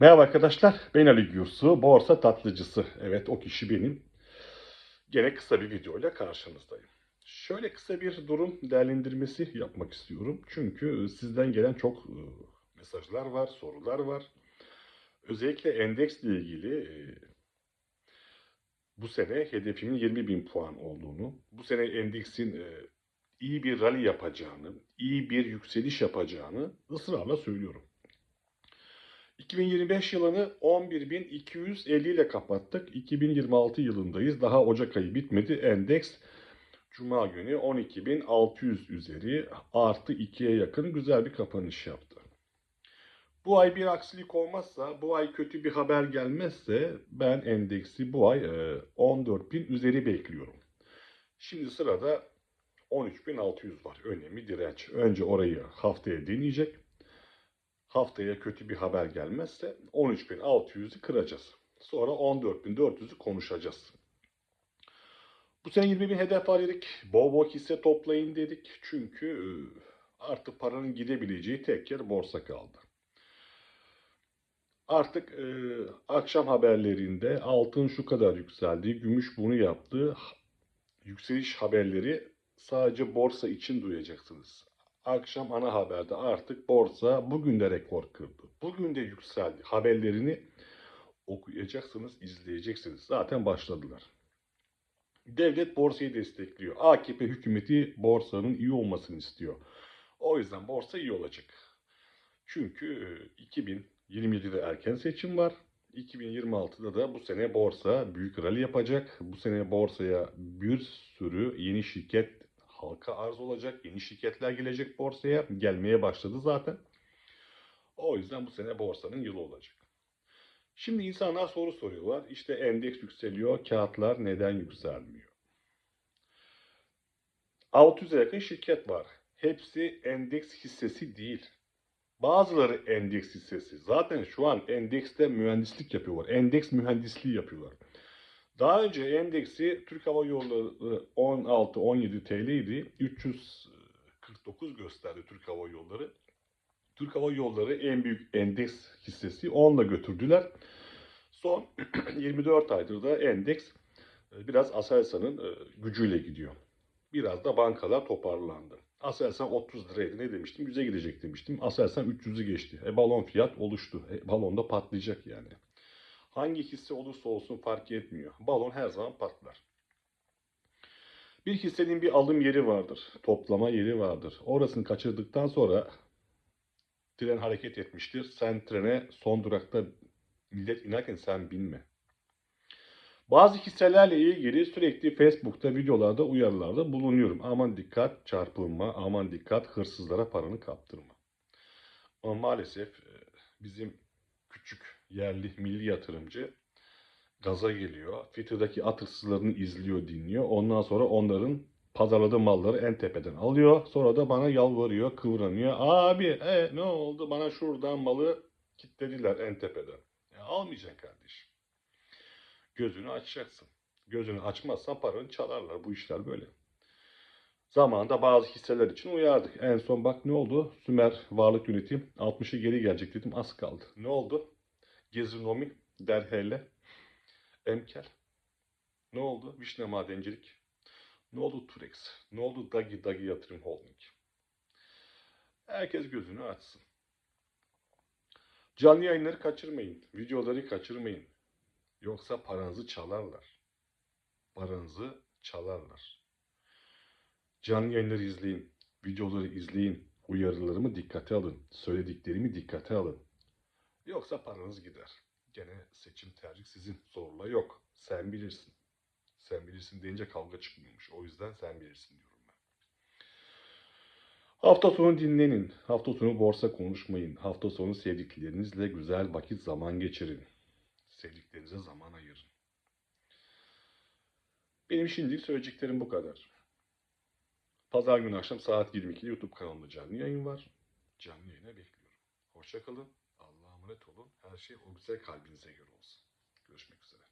Merhaba arkadaşlar, ben Ali Gürsu, borsa tatlıcısı. Evet, o kişi benim. Gene kısa bir videoyla karşınızdayım. Şöyle kısa bir durum değerlendirmesi yapmak istiyorum. Çünkü sizden gelen çok e, mesajlar var, sorular var. Özellikle endeksle ilgili e, bu sene hedefimin 20 bin puan olduğunu, bu sene endeksin e, iyi bir rally yapacağını, iyi bir yükseliş yapacağını ısrarla söylüyorum. 2025 yılını 11.250 ile kapattık. 2026 yılındayız. Daha Ocak ayı bitmedi. Endeks Cuma günü 12.600 üzeri artı 2'ye yakın güzel bir kapanış yaptı. Bu ay bir aksilik olmazsa, bu ay kötü bir haber gelmezse ben endeksi bu ay e, 14.000 üzeri bekliyorum. Şimdi sırada 13.600 var. Önemli direnç. Önce orayı haftaya deneyecek haftaya kötü bir haber gelmezse 13.600'ü kıracağız. Sonra 14.400'ü konuşacağız. Bu sene 20 bin hedef var dedik. Bol bol hisse toplayın dedik. Çünkü e, artık paranın gidebileceği tek yer borsa kaldı. Artık e, akşam haberlerinde altın şu kadar yükseldi, gümüş bunu yaptı. Yükseliş haberleri sadece borsa için duyacaksınız akşam ana haberde artık borsa bugün de rekor kırdı. Bugün de yükseldi. Haberlerini okuyacaksınız, izleyeceksiniz. Zaten başladılar. Devlet borsayı destekliyor. AKP hükümeti borsanın iyi olmasını istiyor. O yüzden borsa iyi olacak. Çünkü 2027'de erken seçim var. 2026'da da bu sene borsa büyük rally yapacak. Bu sene borsaya bir sürü yeni şirket halka arz olacak. Yeni şirketler gelecek borsaya. Gelmeye başladı zaten. O yüzden bu sene borsanın yılı olacak. Şimdi insanlar soru soruyorlar. İşte endeks yükseliyor. Kağıtlar neden yükselmiyor? 600'e yakın şirket var. Hepsi endeks hissesi değil. Bazıları endeks hissesi. Zaten şu an endekste mühendislik yapıyorlar. Endeks mühendisliği yapıyorlar. Daha önce endeksi Türk Hava Yolları 16-17 TL idi. 349 gösterdi Türk Hava Yolları. Türk Hava Yolları en büyük endeks hissesi 10'la götürdüler. Son 24 aydır da endeks e, biraz Aselsan'ın e, gücüyle gidiyor. Biraz da bankalar toparlandı. Aselsan 30 liraydı ne demiştim? 100'e gidecek demiştim. Aselsan 300'ü geçti. E balon fiyat oluştu. E, balon da patlayacak yani. Hangi hisse olursa olsun fark etmiyor. Balon her zaman patlar. Bir hissenin bir alım yeri vardır. Toplama yeri vardır. Orasını kaçırdıktan sonra tren hareket etmiştir. Sen trene son durakta millet inerken sen binme. Bazı hisselerle ilgili sürekli Facebook'ta videolarda uyarılarda bulunuyorum. Aman dikkat çarpılma, aman dikkat hırsızlara paranı kaptırma. Ama maalesef e, bizim küçük yerli milli yatırımcı gaza geliyor. Twitter'daki at hırsızlarını izliyor, dinliyor. Ondan sonra onların pazarladığı malları en tepeden alıyor. Sonra da bana yalvarıyor, kıvranıyor. Abi e, ne oldu? Bana şuradan malı kitlediler en tepeden. Ya, almayacaksın kardeşim. Gözünü açacaksın. Gözünü açmazsan paranı çalarlar. Bu işler böyle. Zamanında bazı hisseler için uyardık. En son bak ne oldu? Sümer Varlık Yönetim 60'ı geri gelecek dedim az kaldı. Ne oldu? Gezinomi, Derhele, Emkel. Ne oldu? Vişne Madencilik. Ne oldu Turex? Ne oldu Dagi Dagi Yatırım Holding? Herkes gözünü açsın. Canlı yayınları kaçırmayın. Videoları kaçırmayın. Yoksa paranızı çalarlar. Paranızı çalarlar. Canlı yayınları izleyin. Videoları izleyin. Uyarılarımı dikkate alın. Söylediklerimi dikkate alın. Yoksa paranız gider. Gene seçim tercih sizin. Zorla yok. Sen bilirsin. Sen bilirsin deyince kavga çıkmıyormuş. O yüzden sen bilirsin diyorum ben. Hafta sonu dinlenin. Hafta sonu borsa konuşmayın. Hafta sonu sevdiklerinizle güzel vakit zaman geçirin. Sevdiklerinize zaman ayırın. Benim şimdilik söyleyeceklerim bu kadar. Pazar günü akşam saat 22'de YouTube kanalımda canlı yayın var. Canlı yayına bekliyorum. Hoşçakalın. Emanet olun. Her şey o güzel kalbinize göre olsun. Görüşmek üzere.